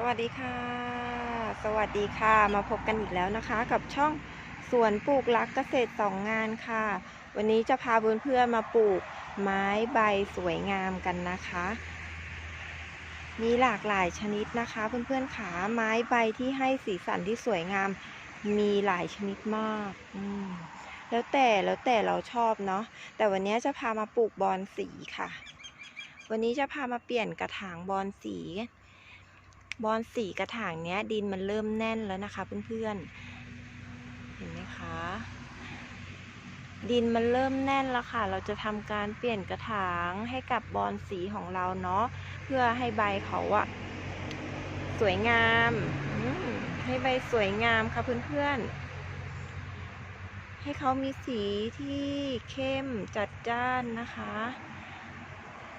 สวัสดีค่ะ สวัสดีค่ะ มาพบกันอีกแล้วนะคะ กับช่องสวนปลูกรักเกษตรสองงานค่ะ วันนี้จะพาเพื่อนๆมาปลูกไม้ใบสวยงามกันนะคะ มีหลากหลายชนิดนะคะ เพื่อนๆขาไม้ใบที่ให้สีสันที่สวยงาม มีหลายชนิดมากอืมแล้วแต่แล้วแต่เราชอบเนาะแต่วันนี้จะพามาปลูกบอนสีค่ะ วันนี้จะพามาเปลี่ยนกระถางบอนสี บอนสีกระถางเนี้ย ดินมันเริ่มแน่นแล้วนะคะเพื่อนๆ เห็นไหมคะ ดินมันเริ่มแน่นแล้วค่ะ เราจะทำการเปลี่ยนกระถางให้กับบอนสีของเราเนาะ เพื่อให้ใบเขาอะสวยงาม ให้ใบสวยงามค่ะเพื่อนๆ ให้เขามีสีที่เข้มจัดจ้านนะคะ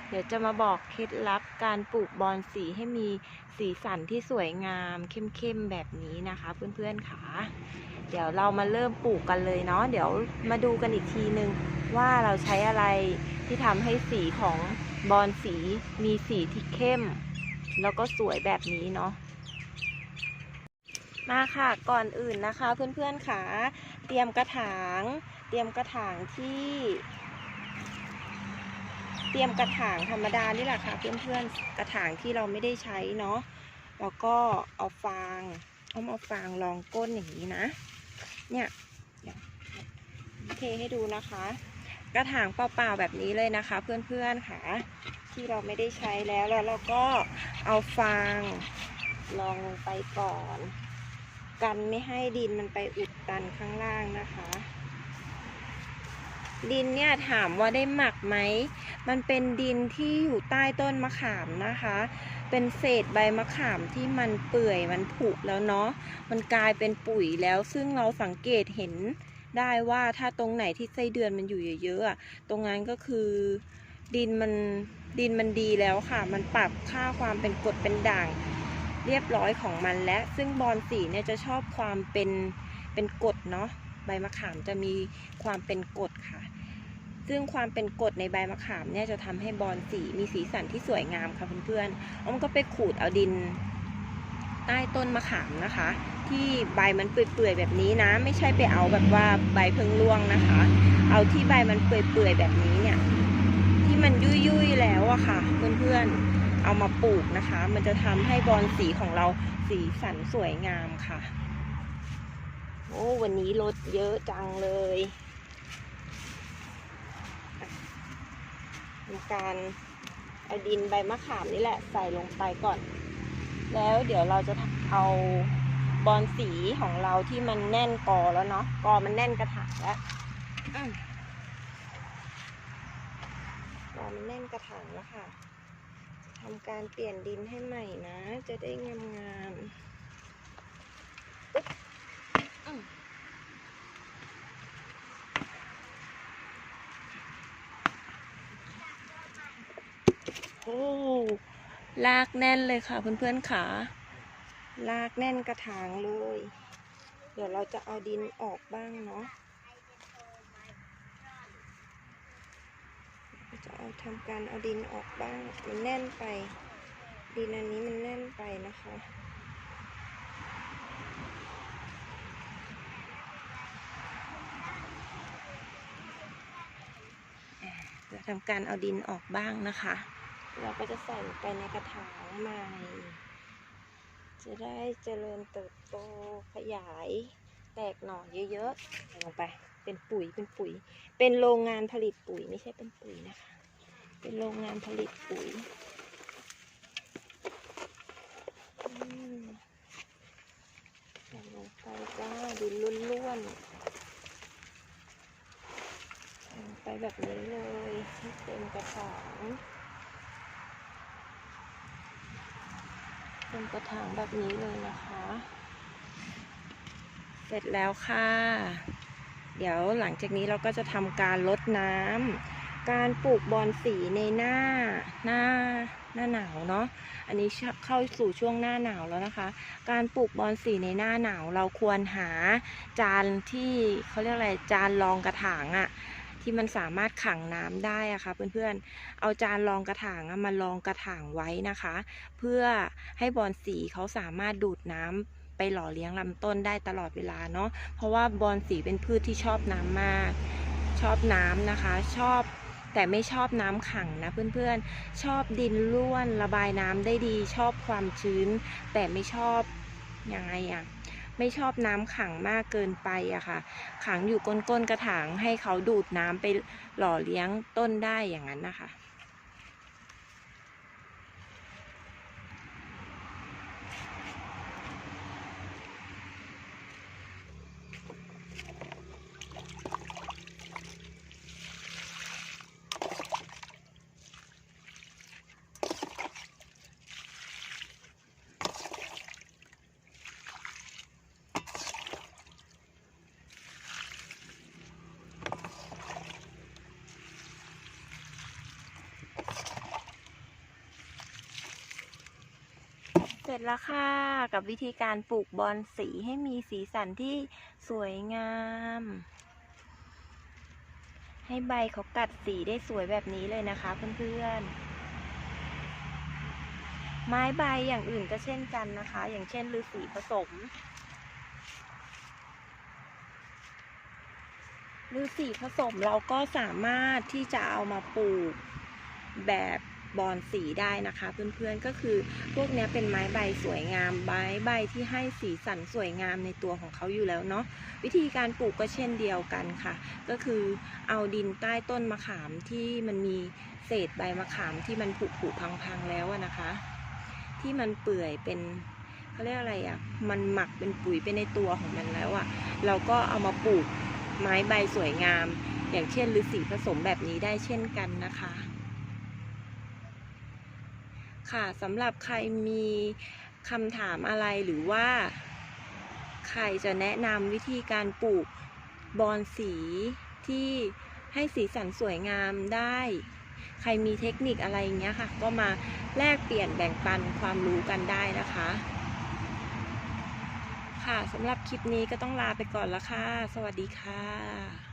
เดี๋ยวจะมาบอกเคล็ดลับการปลูกบอนสีให้มีสีสันที่สวยงามเข้มๆแบบนี้นะคะ เพื่อนๆค่ะ เดี๋ยวเรามาเริ่มปลูกกันเลยเนาะเดี๋ยวมาดูกันอีกทีนึงว่าเราใช้อะไรที่ทำให้สีของบอนสีมีสีที่เข้ม แล้วก็สวยแบบนี้เนาะมาค่ะก่อนอื่นนะคะเพื่อนๆค่ะ เตรียมกระถาง เตรียมกระถางที่ เตรียมกระถางธรรมดานี่แหละค่ะ เพื่อนๆกระถางที่เราไม่ได้ใช้เนาะแล้วก็เอาฟางเอามาฟางรองก้นอย่างนี้นะ เนี่ยเดี๋ยวเทให้ดูนะคะ กระถางเปล่าๆแบบนี้เลยนะคะ เพื่อนๆค่ะที่เราไม่ได้ใช้แล้วแล้วเราก็เอาฟางรองลงไปก่อน กันไม่ให้ดินมันไปอุดตันข้างล่างนะคะ ดินเนี่ยถามว่าได้หมักไหม มันเป็นดินที่อยู่ใต้ต้นมะขามนะคะ เป็นเศษใบมะขามที่มันเปื่อยมันผุแล้วเนาะ มันกลายเป็นปุ๋ยแล้ว ซึ่งเราสังเกตเห็นได้ว่าถ้าตรงไหนที่ไส้เดือนมันอยู่เยอะๆ ตรงนั้นก็คือดินมันดินมันดีแล้วค่ะ มันปรับค่าความเป็นกรดเป็นด่างเรียบร้อยของมันและ ซึ่งบอนสีเนี่ยจะชอบความเป็นเป็นกรดเนาะ บมะขามจะมีความเป็นกรดค่ะ ซึ่งความเป็นกรดในใบมะขามเนี่ยจะทำให้บอนสีมีสีสันที่สวยงามค่ะเพื่อนๆอ้อมก็ไปขูดเอาดิน ใต้ต้นมะขามนะคะ ที่ใบมันเปื่อยๆแบบนี้นะ ไม่ใช่ไปเอาแบบว่าใบเพิ่งร่วงนะคะ เอาที่ใบมันเปื่อยๆแบบนี้เนี่ย ที่มันยุ่ยๆแล้วอะค่ะ เพื่อนๆเอามาปลูกนะคะ มันจะทำให้บอนสีของเราสีสันสวยงามค่ะ โอ้วันนี้รถเยอะจังเลยทำการเอาดินใบมะขามนี่แหละใส่ลงไปก่อน แล้วเดี๋ยวเราจะเอาบอนสีของเราที่มันแน่นกอแล้วเนาะกอมันแน่นกระถางแล้วกอมันแน่นกระถางแล้วค่ะทำการเปลี่ยนดินให้ใหม่นะ จะได้งามๆปึ๊บอืมโอ้ ลากแน่นเลยค่ะเพื่อนๆขาลากแน่นกระถางเลย เดี๋ยวเราจะเอาดินออกบ้างเนาะจะเอาทำการเอาดินออกบ้าง มันแน่นไป ดินอันนี้มันแน่นไปนะคะจะทำการเอาดินออกบ้างนะคะ เราก็จะใส่ลงไปในกระถางใหม่ จะได้เจริญเติบโตขยายแตกหน่อเยอะๆใส่ลงไป เป็นปุ๋ยเป็นปุ๋ย เป็นโรงงานผลิตปุ๋ยไม่ใช่เป็นปุ๋ยนะคะ เป็นโรงงานผลิตปุ๋ยอืมใส่ลงไปจ้าดินล้วนๆใส่ลงไปแบบนี้เลยให้เต็มกระถาง เต็มกระถางแบบนี้เลยนะคะ เสร็จแล้วค่ะ เดี๋ยวหลังจากนี้เราก็จะทำการลดน้ำการปลูกบอนสีในหน้าหน้าหน้าหนาวเนาะ อันนี้เข้าสู่ช่วงหน้าหนาวแล้วนะคะ การปลูกบอนสีในหน้าหนาวเราควรหาจานที่เขาเรียกอะไรจานรองกระถางอะที่ ที่มันสามารถขังน้ำได้อะค่ะเพื่อนๆ เอาจานรองกระถางมารองกระถางไว้นะคะ เพื่อให้บอนสีเขาสามารถดูดน้ำไปหล่อเลี้ยงลำต้นได้ตลอดเวลาเนาะ เพราะว่าบอนสีเป็นพืชที่ชอบน้ำมาก ชอบน้ำนะคะ ชอบแต่ไม่ชอบน้ำขังนะเพื่อนๆ ชอบดินร่วนระบายน้ำได้ดี ชอบความชื้น แต่ไม่ชอบยังไงอะ ไม่ชอบน้ำขังมากเกินไปอะค่ะ ขังอยู่ก้นๆกระถางให้เขาดูดน้ำไปหล่อเลี้ยงต้นได้อย่างนั้นนะคะ เสร็จแล้วค่ะ กับวิธีการปลูกบอนสีให้มีสีสันที่สวยงาม ให้ใบเขากัดสีได้สวยแบบนี้เลยนะคะเพื่อนๆ ไม้ใบอย่างอื่นก็เช่นกันนะคะ อย่างเช่นฤาษีผสมฤาษีผสมเราก็สามารถที่จะเอามาปลูกแบบ บอนสีได้นะคะ เพื่อนๆก็คือพวกนี้เป็นไม้ใบสวยงามใบใบที่ให้สีสันสวยงามในตัวของเขาอยู่แล้วเนาะวิธีการปลูกก็เช่นเดียวกันค่ะ ก็คือเอาดินใต้ต้นมะขามที่มันมีเศษใบมะขามที่มันผุผุพังๆแล้วนะคะ ที่มันเปื่อยเป็นเขาเรียกอะไรอะมันหมักเป็นปุ๋ยไปในตัวของมันแล้วอะ เราก็เอามาปลูกไม้ใบสวยงาม อย่างเช่นฤาษีผสมแบบนี้ได้เช่นกันนะคะ ค่ะสำหรับใครมีคำถามอะไรหรือว่า ใครจะแนะนำวิธีการปลูกบอนสีที่ให้สีสันสวยงามได้ ใครมีเทคนิคอะไรอย่างเงี้ยค่ะ ก็มาแลกเปลี่ยนแบ่งปันความรู้กันได้นะคะ ค่ะสำหรับคลิปนี้ก็ต้องลาไปก่อนละค่ะ สวัสดีค่ะ